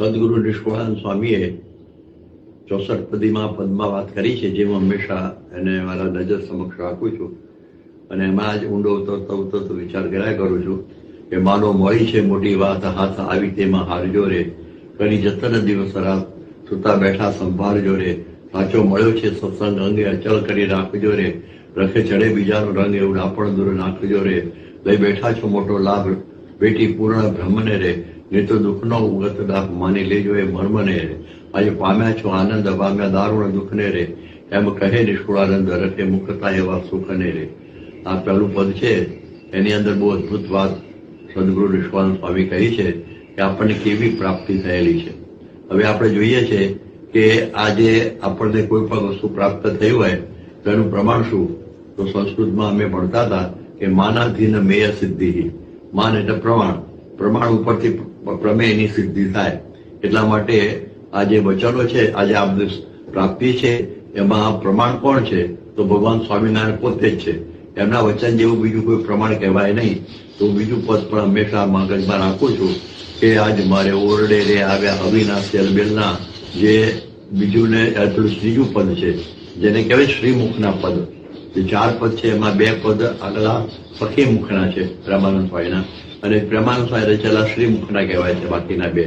સદગુરુ નિષ્કુળાનંદ સ્વામીએ ચોસઠ પદીમાં પદમાં વાત કરી છે જે હું હંમેશા એને મારા નજર સમક્ષ રાખું છું. અને એમાં જ ઊંડો ઉતરતો ઉતરતો વિચાર કર્યા કરું છું કે માનો મળી છે મોટી વાત, હાથ આવી તેમાં હારજો રે. કરી જતન દિવસ રાત સુતા બેઠા સંભાળજો રે. સાચો મળ્યો છે સત્સંગ અંગે અચલ કરી રાખજો રે. રખે ચડે બીજાનો રંગ એવું ડાપણ દૂર નાખજો રે. લઈ બેઠા છો મોટો લાભ, બેટી પૂર્ણ બ્રહ્મને રે. નહીં તો દુઃખનો ઉગત દાખ માની લેજો, એ મર્મને રે. આજે પામ્યા છો, આનંદ પામ્યા, દારૂણ દુઃખને રે. એમ કહે નિષ્કુળાનંદ રખે મુક્તતા એવા સુખને રે. આ પહેલું પદ છે, એની અંદર બહુ અદભુત વાત સદગુરુ નિષ્કુળાનંદ સ્વામી કહી છે કે આપણને કેવી પ્રાપ્તિ થયેલી છે. હવે આપણે જોઈએ છે કે આજે આપણને કોઈ પણ વસ્તુ પ્રાપ્ત થઈ હોય તો એનું પ્રમાણ શું? તો સંસ્કૃતમાં અમે ભણતા હતા કે માનાધીન મેય સિદ્ધિ. માન એટલે પ્રમાણ. પ્રમાણ ઉપરથી પ્રમેયની સિદ્ધિ થાય. એટલા માટે આ જે વચનો છે આજે આ પ્રાપ્તિ છે, એમાં પ્રમાણ કોણ છે? તો ભગવાન સ્વામિનારાયણ પોતે જ છે. એમના વચન જેવું બીજું કોઈ પ્રમાણ કહેવાય નહીં. તો બીજું પદ પણ હંમેશા મગજમાં રાખું છું કે આજ મારે ઓરડે રે આવ્યા અવિનાશ બેલના જે બીજું ને ત્રીજું પદ છે. જેને કહેવાય શ્રીમુખના પદ. ચાર પદ છે, એમાં બે પદ આગલા સખી મુખના છે, પ્રેમાનંદ સ્વામીના. અને પ્રેમાનંદ સ્વામી રચેલા શ્રીમુખના કહેવાય છે, બાકીના બે.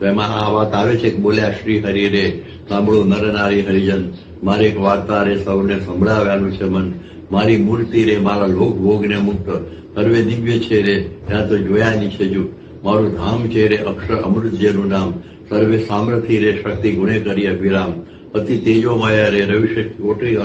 તો એમાં આ વાત આવે છે કે બોલ્યા, શ્રી હરિ રે, સાંભળો નર હરિજન, મારી એક વાર્તા રે, સૌને સંભળાવ્યાનું છે મન. મારી મૂર્તિ રે, મારા લોક ભોગને મુક્ત. સર્વે દિવ્ય છે રે, ત્યાં તો જોયાની છે જુ. મારું ધામ છે રે, અક્ષર અમૃત જેનું નામ. સર્વે સામર્થ્ય રે, શક્તિ ગુણે કરી અભિરામ. અતિ તેજો માયા રે, રવિશક્તિ ઓટી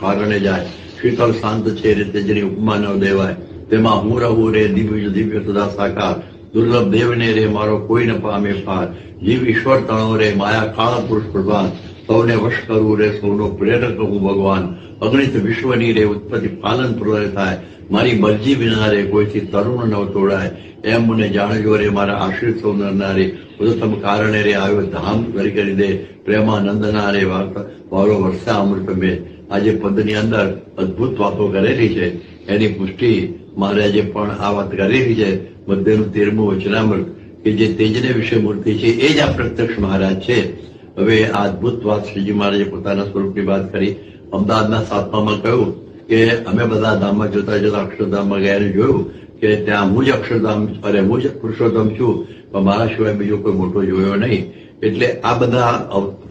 કારણે જાય. શીતળ શાંત છે રીતે જેની ઉપમા ન દેવાય. તેમાં હું રહું રે, દિવ્ય દિવ્ય સદા સાકાર. દુર્લભ દેવને રે, મારો કોઈ ન પામે પાર. જીવ ઈશ્વર તણો રે, માયા કાળ પુરુષ પ્રભાન સૌને વશ કરવું રે, સૌનો પ્રેરક હું ભગવાન. અગણિત વિશ્વની રે, ઉત્પત્તિ પાલન પ્રલય થાય. મારી મરજી વિના રે, કોઈથી તરુણ ન તોડાય. એમ મને જાણજો રે, મારા આશ્રિત સૌ નરનારે ઉદતમ કારણે રે, આવ્યો ધામ કરી કરી દે. પ્રેમાનંદના રે વારો વર્ષા અમૃત મેં. આજે પદની અંદર અદભુત વાતો કરેલી છે. એની પુષ્ટિ મહારાજે પણ આ વાત કરેલી છે. મધ્યનું તેરમું વચનામૃત, કે જે તેજને વિશે મૂર્તિ છે, એ જ આ પ્રત્યક્ષ મહારાજ છે. હવે આ અદભુત વાત શ્રીજી મહારાજે પોતાના સ્વરૂપની વાત કરી. અમદાવાદના સાતમામાં કહ્યું કે, અમે બધા ધામમાં જોતા જોતા અક્ષરધામમાં ગયા જોયું કે ત્યાં હું જ અક્ષરધામ અરે હું જ પુરુષોત્તમ છું. પણ મારા સિવાય બીજો કોઈ મોટો જોયો નહીં. એટલે આ બધા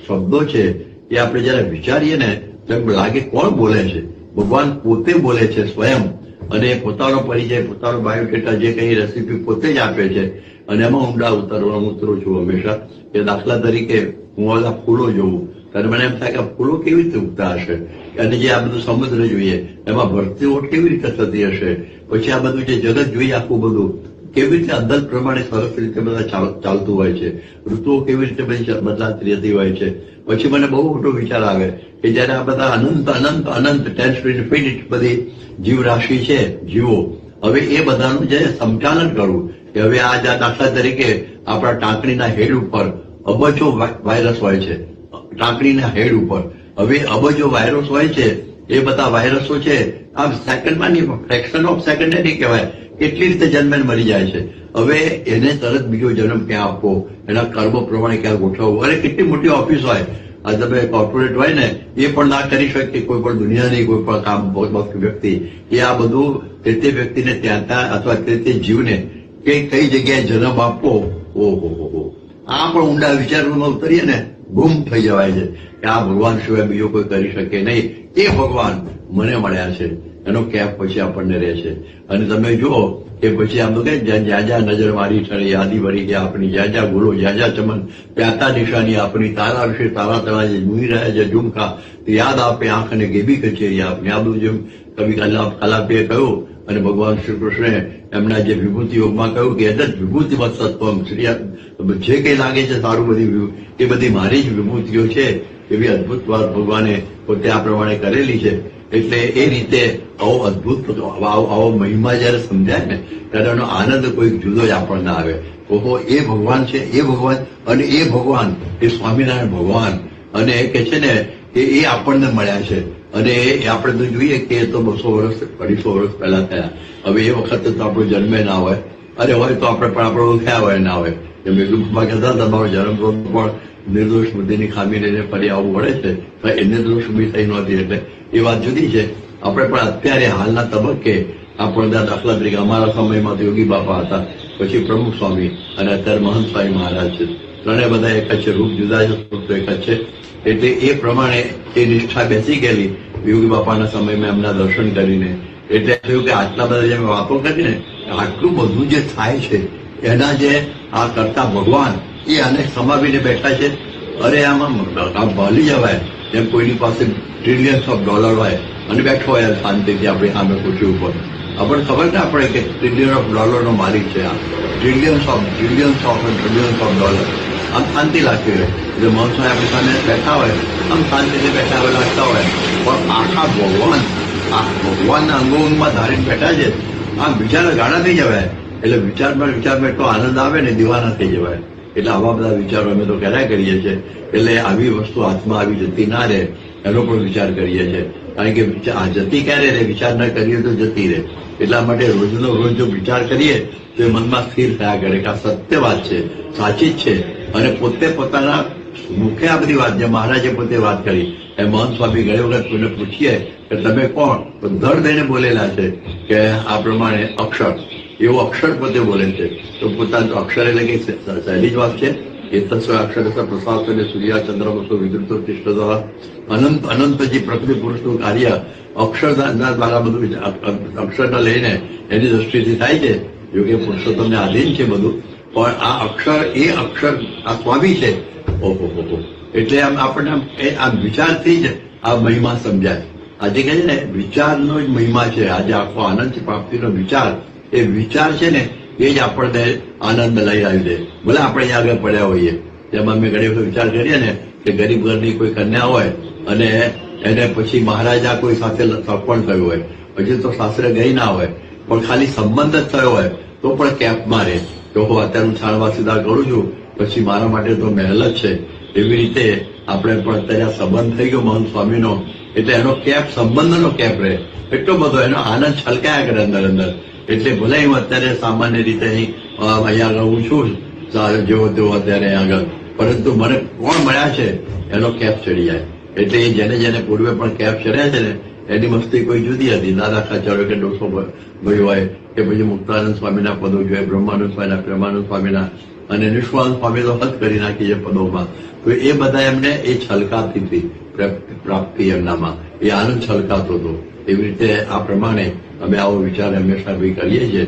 શબ્દો છે એ આપણે જયારે વિચારીએ ને લાગે કોણ બોલે છે? ભગવાન પોતે બોલે છે સ્વયં. અને પોતાનો પરિચય, પોતાનો બાયોડેટા જે કઈ રેસીપી પોતે જ આપે છે. અને એમાં ઊંડા ઉતરવા ઉતરું છું હંમેશા કે દાખલા તરીકે હું આ ફૂલો જોઉં. ત્યારે મને એમ થાય કે ફૂલો કેવી રીતે ઉગતા હશે? અને જે આ બધું સમુદ્ર જોઈએ, એમાં ભરતી ઓટ કેવી રીતે થતી હશે? પછી આ બધું જે જગત જોઈએ આખું બધું કેવી રીતે અંદાજ પ્રમાણે સરસ રીતે બધા ચાલતું હોય છે? ઋતુઓ કેવી રીતે બધી બદલાતી રહેતી હોય છે? પછી મને બહુ મોટો વિચાર આવે કે જયારે આ બધા અનંત અનંત અનંત ટેન્સ ઇન્ફિનિટ બધી જીવરાશિ છે, જીવો. હવે એ બધાનું જે સંચાલન કરવું, કે હવે આ દાખલા તરીકે આપણા ટાંકણીના હેડ ઉપર અબજો વાયરસ હોય છે. ટાંકણીના હેડ ઉપર. હવે અબજો વાયરસ હોય છે એ બધા વાયરસો છે. આમ સેકન્ડમાં નહીં ફ્રેક્શન ઓફ સેકન્ડ નહીં કહેવાય. કેટલી રીતે જન્મે મરી જાય છે. હવે એને તરત બીજો જન્મ ક્યાં આપવો? એના કર્મ પ્રમાણે ક્યાં ગોઠવવું? અરે કેટલી મોટી ઓફિસ હોય. આ તમે કોર્પોરેટ હોય ને, એ પણ ના કરી શકે કોઈ પણ દુનિયાની કોઈ પણ કામ વ્યક્તિ. એ આ બધું તે તે વ્યક્તિને ત્યાં ત્યાં અથવા તે તે જીવને કે કઈ જગ્યાએ જન્મ આપવો? ઓહો આ પણ ઊંડા વિચારોમાં ઉતરીએ ને ગુમ થઈ જવાય છે કે આ ભગવાન સિવાય બીજો કોઈ કરી શકે નહીં. એ ભગવાન મને મળ્યા છે. એનો કેપ પછી આપણને રહે અને તમે જુઓ કે પછી આમ તો જ્યાં જ્યાં નજર મારી ઠરે યાદી ભરી ગયા આપણી, જ્યાં જ્યાં ગુલો જ્યાં જ્યાં ચમન, પ્યાતા નિશાની આપણી, તારા વિશે તારા તારા જે મુઈ રહ્યા છે ઝુમકા યાદ આપે આંખને ગેબી કચેરી આપને. આ જેમ કવિ કલા કલાપીએ કહ્યું અને ભગવાન શ્રી કૃષ્ણે એમના જે વિભૂતિ યોગમાં કહ્યું કે એટલે વિભૂતિમત સત્વમ શ્રી જે કંઈ લાગે છે સારું બધી એ બધી મારી જ વિભૂતિઓ છે, એવી અદભુત વાત ભગવાને પોતે આ પ્રમાણે કરેલી છે. એટલે એ રીતે આવો અદભુત આવો મહિમા જયારે સમજાય ને, ત્યારે એનો આનંદ કોઈક જુદો જ આપણને આવે. ઓહો, એ ભગવાન છે, એ ભગવાન, અને એ ભગવાન, એ સ્વામિનારાયણ ભગવાન. અને એ કે છે ને કે એ આપણને મળ્યા છે. અને એ આપણે તો જોઈએ કે એ તો બસો વર્ષ, અઢીસો વર્ષ પહેલા થયા. હવે એ વખતે તો આપણો જન્મે ના હોય. અરે હોય તો આપણે પણ આપણે ઓળખ્યા હોય ના હોય. એમ એટલું કહેતા તમારો જન્મ પણ નિર્દોષ બુદ્ધિની ખામી લઈને ફરી આવવું પડે છે. એને દોષ ઊભી થઈ નહોતી, એટલે એ વાત જુદી છે. આપણે પણ અત્યારે હાલના તબક્કે ત્યાં દાખલા તરીકે અમારા સમયમાં તો યોગી બાપા હતા, પછી પ્રમુખ સ્વામી અને અત્યારે મહંત સ્વામી મહારાજ છે. ત્રણેય બધા એક જ છે, રૂપ જુદા છે એક જ છે. એટલે એ પ્રમાણે એ નિષ્ઠા બેસી ગયેલી યોગી બાપાના સમયમાં એમના દર્શન કરીને. એટલે થયું કે આટલા બધા જે વાતો કરીને આટલું બધું જે થાય છે, એના જે આ કરતા ભગવાન એ આને સમાવીને બેઠા છે. અરે આમ ભાલી જવાય. જેમ કોઈની પાસે ટ્રિલિયન્સ ઓફ ડોલર હોય અને બેઠો હોય શાંતિથી આપણી સામે ખુરશી ઉપર. આપણને ખબર ને આપણે કે ટ્રિલિયન ઓફ ડોલરનો માલિક છે આ. Trillions of trillions of trillions of dollar આમ શાંતિ લાગતી હોય એટલે મહત્વ આપણી સામે બેઠા હોય, આમ શાંતિથી બેઠા હોય, લાગતા હોય. પણ આખા ભગવાન, આ ભગવાનના અંગો અંગમાં ધારીને બેઠા છે, આમ વિચાર ગાળા થઈ જવાય. એટલે વિચારમાં વિચારમાં એટલો આનંદ આવે ને દીવાના થઈ જવાય. એટલે આવા બધા વિચારો અમે તો કર્યા કરીએ છીએ. એટલે આવી વસ્તુ હાથમાં આવી જતી ના રહે, એનો પણ વિચાર કરીએ છીએ. કારણ કે આ જતી ક્યારે રહે? વિચાર ન કરીએ તો જતી રહે. એટલા માટે રોજનો રોજ જો વિચાર કરીએ, તો એ મનમાં સ્થિર થયા કરે કે આ સત્ય વાત છે, સાચી જ છે. અને પોતે પોતાના મુખે આ બધી વાત જે મહારાજે પોતે વાત કરી. એ મહંત સ્વામી ગયો વખત કોઈને પૂછીએ કે તમે કોણ? તો ધડ દઈને બોલેલા છે કે આ પ્રમાણે અક્ષર. એવો અક્ષર પોતે બોલે છે. તો પોતાનું અક્ષર એટલે કે સહેલી જ વાત છે. એ તત્વ અક્ષર પ્રસાદ સૂર્યા ચંદ્રમસો વિદ્યુતો તિષ્ઠ અનંત અનંત જે પ્રકૃતિ પુરુષનું કાર્ય અક્ષરના દ્વારા બધું અક્ષરને લઈને એની દ્રષ્ટિથી થાય છે. જોકે પુરુષોત્તમને આધીન છે બધું. પણ આ અક્ષર, એ અક્ષર આ સ્વામી છે. ઓહો, હો એટલે આમ આપણને આમ એ આ વિચારથી જ આ મહિમા સમજાય. આજે કહે છે ને, વિચારનો જ મહિમા છે. આજે આખો આનંદ પ્રાપ્તિનો વિચાર એ વિચાર છે ને, એ જ આપણને આનંદ લઈ આવી દે ભલે આપણે આગળ પડ્યા હોઈએ. જેમાં અમે ઘણી વખત વિચાર કરીએ ને કે ગરીબ ઘરની કોઈ કન્યા હોય અને એને પછી મહારાજા કોઈ સાથે સપણ થયું હોય. પછી તો સાસરે ગઈ ના હોય. પણ ખાલી સંબંધ જ થયો હોય, તો પણ કેપ મારે. તો હું અત્યારે હું છાણવા સીધા કરું છું, પછી મારા માટે તો મહેલ જ છે. એવી રીતે આપણે પણ અત્યારે સંબંધ થઈ ગયો મહંત સ્વામીનો. એટલે એનો કેપ સંબંધનો કેપ રહે. એટલો બધો એનો આનંદ છલકાયા કરે અંદર અંદર. એટલે ભલે હું અત્યારે સામાન્ય રીતે અહીંયા રહું છું જેવો તેવો અત્યારે આગળ. પરંતુ મને કોણ મળ્યા છે, એનો કેપ ચડી જાય. એટલે એ જેને જેને પૂર્વે પણ કેપ ચડ્યા છે ને, એની મસ્તી કોઈ જુદી હતી. દાદા ખાચર કે ડોસો ભાઈ હોય, કે પછી મુક્તાનંદ સ્વામીના પદો જોઈએ, બ્રહ્માનંદ સ્વામીના, પ્રેમાનંદ સ્વામીના, અને નિષ્ફળ સ્વામી તો હદ કરી નાખી છે પદોમાં. તો એ બધા એમને એ છલકાતી હતી પ્રાપ- પ્રાપ્તિ એમનામાં. એ આનંદ છલકાતો હતો. એવી રીતે આ પ્રમાણે અમે આવો વિચાર હંમેશા બી કરીએ છીએ.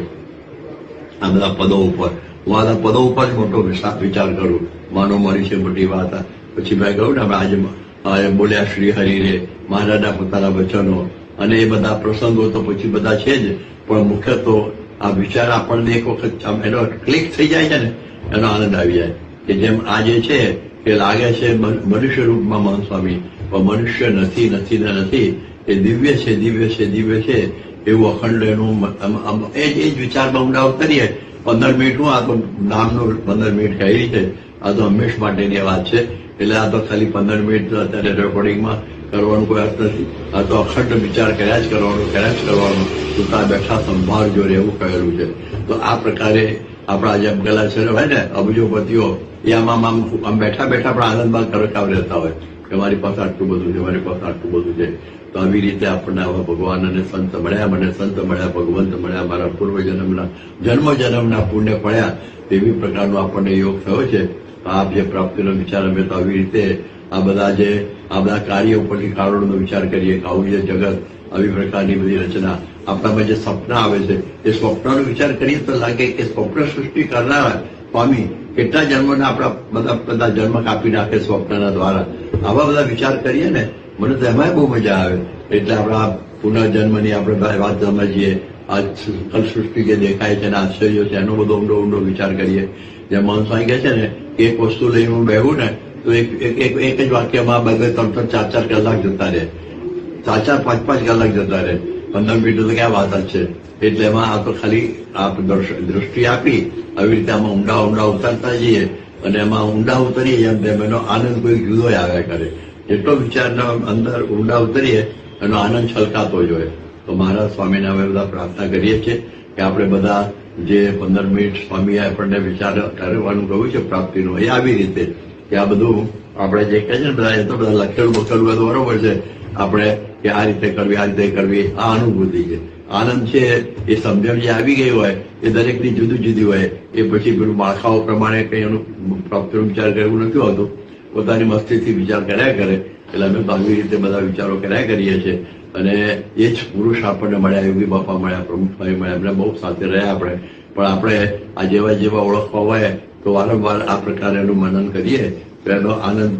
આ બધા પદો ઉપર. હું આ પદો ઉપર જ મોટો વિચાર કરું. માનો મારી છે મોટી વાત. પછી મેં કહ્યું ને આજે આજે બોલ્યા શ્રી હરિરે મહારાજના પોતાના વચનો. અને એ બધા પ્રસંગો તો પછી બધા છે જ. પણ મુખ્ય તો આ વિચાર આપણને એક વખત એનો ક્લિક થઈ જાય છે ને, એનો આનંદ આવી જાય. કે જેમ આ જે છે એ લાગે છે મનુષ્ય રૂપમાં મહંત સ્વામી, પણ મનુષ્ય નથી નથી ને નથી. એ દિવ્ય છે દિવ્ય છે દિવ્ય છે. એવું અખંડ એનું એ જ વિચારમાં ઊંડા ઉતરીએ પંદર મિનિટ હું આ તો નામનું પંદર મિનિટ કહી છે. આ તો હંમેશ માટેની વાત છે. એટલે આ તો ખાલી પંદર મિનિટ અત્યારે રેકોર્ડિંગમાં કરવાનું કોઈ અર્થ નથી. આ તો અખંડ વિચાર કર્યા જ કરવાનો, કર્યા જ કરવાનો. સુતા બેઠા સંભાળજો રહેવું કહેલું છે. તો આ પ્રકારે આપણા પેલા છે હોય ને અબજોપતિઓ એ આમાં આમ આમ બેઠા બેઠા પણ આનંદમાં કરકાવ રહેતા હોય કે મારી પાસે આટલું બધું છે, મારી પાસે આટલું બધું છે. તો આવી રીતે આપણને આવા ભગવાન અને સંત મળ્યા, મને સંત મળ્યા, ભગવંત મળ્યા, મારા પૂર્વ જન્મના જન્મ જન્મના પુણ્ય પડ્યા, તેવી પ્રકારનો આપણને યોગ થયો છે. આ જે પ્રાપ્તિનો વિચાર અમે તો આવી રીતે આ બધા જે, આ બધા કાર્ય ઉપરથી કારણોનો વિચાર કરીએ કે આવું જે જગત, આવી પ્રકારની બધી રચના આપણામાં જે સ્વપ્ન આવે છે, એ સ્વપ્નનો વિચાર કરીએ તો લાગે કે સ્વપ્ન સૃષ્ટિ કરનાર સ્વામી કેટલા જન્મના આપણા બધા બધા જન્મ કાપી નાખે સ્વપ્નના દ્વારા. આવા બધા વિચાર કરીએ ને, મને તો એમાંય બહુ મજા આવે. એટલે આપણા પુનર્જન્મની આપણે વાત સમજીએ. આ કલ સૃષ્ટિ જે દેખાય છે અને આશ્ચર્યો છે, એનો બધો ઊંડો ઊંડો વિચાર કરીએ. જે મન સ્વાઈ કહે છે ને, એક વસ્તુ લઈને હું બેહું ને, તો એક એક એક જ વાક્યમાં બે બે ત્રણ ત્રણ, ચાર ચાર કલાક જતા રહે. ચાર ચાર, પાંચ પાંચ કલાક જતા રહે. પંદર મિનિટ તો ક્યાં વાત છે? એટલે એમાં આ તો ખાલી આપ દ્રષ્ટિ આપી આવી રીતે આમાં ઊંડા ઊંડા ઉતારતા જઈએ અને એમાં ઊંડા ઉતરીએ એમ તેમ એનો આનંદ કોઈ જુદો આવ્યા કરે જેટલો વિચારના અંદર ઊંડા ઉતરીએ, એનો આનંદ છલકાતો જ હોય. તો મહારાજ સ્વામીને અમે બધા પ્રાર્થના કરીએ છીએ કે આપણે બધા જે પંદર મિનિટ સ્વામીએ આપણને વિચાર કરવાનું કહ્યું છે પ્રાપ્તિનું, એ આવી રીતે. કે આ બધું આપણે જે કહે છે ને બધા, એ તો બધા લખેલું બખેલું બધું બરોબર છે. આપણે કે આ રીતે કરવી, આ રીતે કરવી, આ અનુભૂતિ છે. આનંદ છે એ સમજણ જે આવી ગઈ હોય, એ દરેકની જુદી જુદી હોય, એ પછી પેલું માળખાઓ પ્રમાણે કંઈ એનું પ્રાપ્તિનો વિચાર કરવું નથી હોતું. પોતાની મસ્તીથી વિચાર કર્યા કરે, એટલે અમે આવી રીતે બધા વિચારો કર્યા કરીએ છીએ. અને એ જ પુરુષ આપણને મળ્યા, યોગી બાપા મળ્યા પ્રમુખભાઈ મળ્યા, એમને બહુ સાથે રહ્યા આપણે. પણ આપણે આ જેવા જેવા ઓળખવા હોય, તો વારંવાર આ પ્રકારે એનું મનન કરીએ, તો એનો આનંદ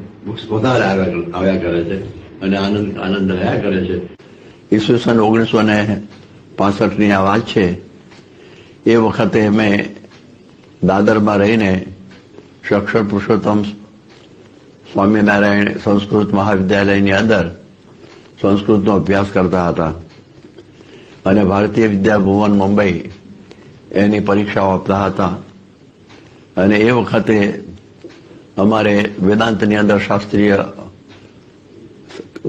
વધારે આવ્યા કરે છે. અને આનંદ આનંદ રહ્યા કરે છે. ઈસવીસન ઓગણીસો ને પાસઠની આ વાત છે, એ વખતે મેં દાદરમાં રહીને અક્ષર પુરુષોત્તમ સ્વામિનારાયણ સંસ્કૃત મહાવિદ્યાલયની અંદર સંસ્કૃતનો અભ્યાસ કરતા હતા. અને ભારતીય વિદ્યાભુવન મુંબઈ એની પરીક્ષાઓ આપતા હતા. અને એ વખતે અમારે વેદાંતની અંદર શાસ્ત્રીય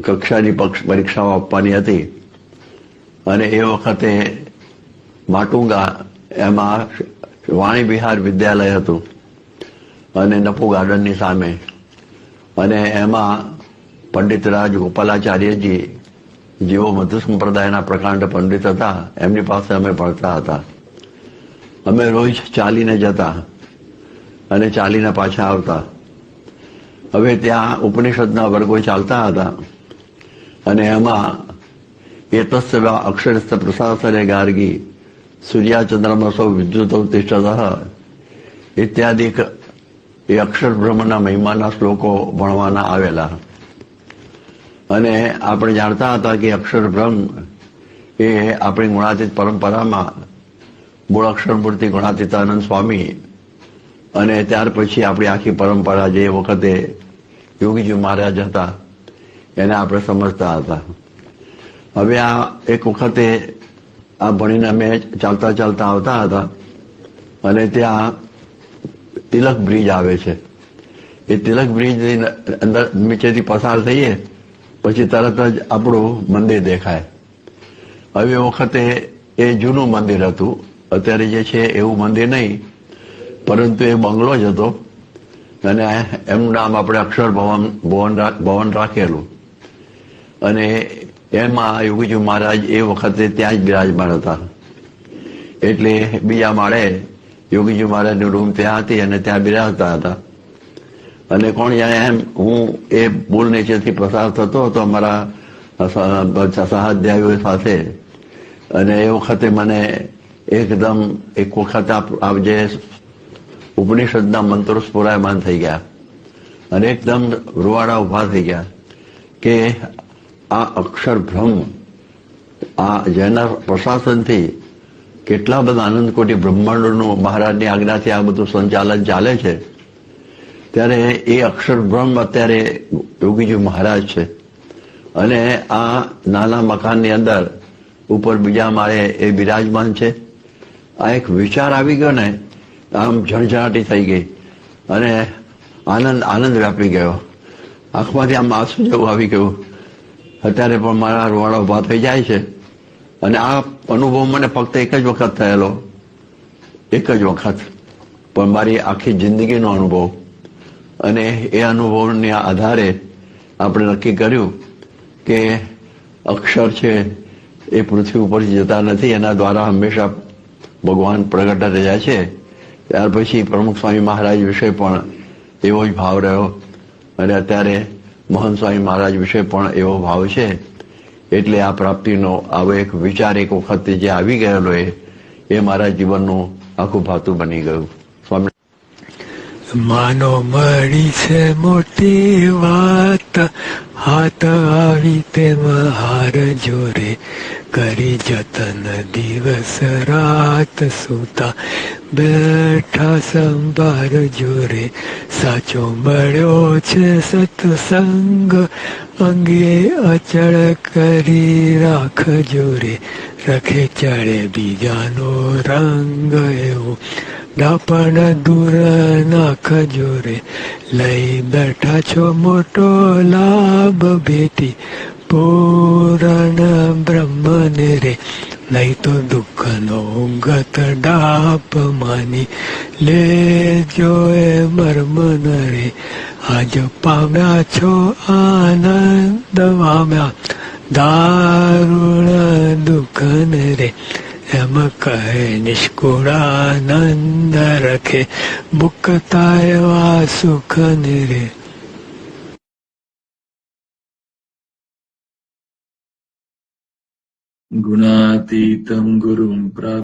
કક્ષાની પક્ષ પરીક્ષાઓ આપવાની હતી. અને એ વખતે માટુંગા એમાં વાણી વિહાર વિદ્યાલય હતું. અને નપુ ગાર્ડનની સામે. અને એમાં પંડિત રાજ ગોપાલાચાર્યજી જેઓ મધુ સંપ્રદાયના પ્રકાંડ પંડિત હતા, એમની પાસે અમે ભણતા હતા. અમે રોજ ચાલીને જતા અને ચાલીને પાછા આવતા. હવે ત્યાં ઉપનિષદના વર્ગો ચાલતા હતા. અને એમાં એતસ્વ અક્ષરસ્થ પ્રશાસને ગાર્ગી સૂર્યાચંદ્રમસો વિદ્યુત તિષ્ઠત ઇત્યાદિ એ અક્ષર બ્રહ્મના મહિમાના શ્લોકો ભણવાના આવેલા. અને આપણે જાણતા હતા કે અક્ષર બ્રહ્મ એ આપણી ગુણાતીત પરંપરામાં મૂળ અક્ષર મૂર્તિ ગુણાતીતાનંદ સ્વામી અને ત્યાર પછી આપણી આખી પરંપરા જે વખતે યોગીજી મહારાજ હતા એને આપણે સમજતા હતા. હવે આ એક વખતે આ ભણીને અમે ચાલતા ચાલતા આવતા હતા અને ત્યાં તિલક બ્રિજ આવે છે. એ તિલક બ્રિજ અંદર નીચેથી પસાર થઈએ પછી તરત જ આપણું મંદિર દેખાય. હવે વખતે એ જૂનું મંદિર હતું. અત્યારે જે છે એવું મંદિર નહીં, પરંતુ એ બંગલો જ હતો. અને એમનું નામ આપણે અક્ષર ભવન ભવન ભવન રાખેલું. અને એમાં યોગીજી મહારાજ, એ વખતે ત્યાં જ બિરાજમાન હતા. એટલે બીજા માળે યોગીજી મહારાજની રૂમ ત્યાં હતી અને ત્યાં બિરાજતા હતા. અને કોણ જાણે એમ, હું એ બોલ નીચેથી પસાર થતો હતો અમારા સહ- સહાધ્યાયીઓ સાથે. અને એ વખતે મને એકદમ એક વખત આપ જે ઉપનિષદના મંત્રો સ્ફુરાયમાન થઈ ગયા. અને એકદમ રૂવાડા ઊભા થઈ ગયા કે આ અક્ષર બ્રહ્મ આ જેના પ્રશાસનથી કેટલા બધા આનંદ કોટી બ્રહ્માંડોનું મહારાજની આજ્ઞાથી આ બધું સંચાલન ચાલે છે, ત્યારે એ અક્ષર બ્રહ્મ અત્યારે યોગીજી મહારાજ છે. અને આ નાના મકાનની અંદર ઉપર બીજા માળે એ બિરાજમાન છે. આ એક વિચાર આવી ગયો ને, આમ ઝણઝણાટી થઈ ગઈ અને આનંદ આનંદ વ્યાપી ગયો. આંખમાંથી આમ આંસુ જેવું આવી ગયું. અત્યારે પણ મારા રોવાડા ઊભા થઈ જાય છે. અને આ અનુભવ મને ફક્ત એક જ વખત થયેલો. એક જ વખત. પણ મારી આખી જિંદગીનો અનુભવ. અને એ અનુભવના આધારે આપણે નક્કી કર્યું કે અક્ષર છે એ પૃથ્વી ઉપરથી જતા નથી, એના દ્વારા હંમેશા ભગવાન પ્રગટ રહ્યા છે. ત્યાર પછી પ્રમુખ સ્વામી મહારાજ વિશે પણ એવો જ ભાવ રહ્યો. અને અત્યારે મહંત સ્વામી મહારાજ વિશે પણ એવો ભાવ છે. એટલે આ પ્રાપ્તિનો આવો એક વિચાર એક વખતે જે આવી ગયેલો એ મારા જીવનનું આખું ભાતું બની ગયું. માનો મળી છે મોટી વાત. હાથ આવી તેમ હાર જોરે. કરી જતન દિવસ રાત સુતા બેઠા સંભાર જોરે. સાચો મળ્યો છે સત્સંગ, અંગે અચળ કરી રાખ જોરે. રખે ચડે બીજાનો રંગ એવો. ડાપણ દૂર નાખ જોરે લઈ બેઠા છો મોટો લાભ ભેતી પૂરણ બ્રહ્મને રે નહીં તો દુઃખનો ગત ડાપ માની. લેજો એ મર્મ રે, આજ પામ્યા છો આનંદ પામ્યા. દારૂણ દુઃખન રે यमक है निष्कुणानन्द रखे बुकताय वा सुख निरे गुणातीतं गुरुं प्रा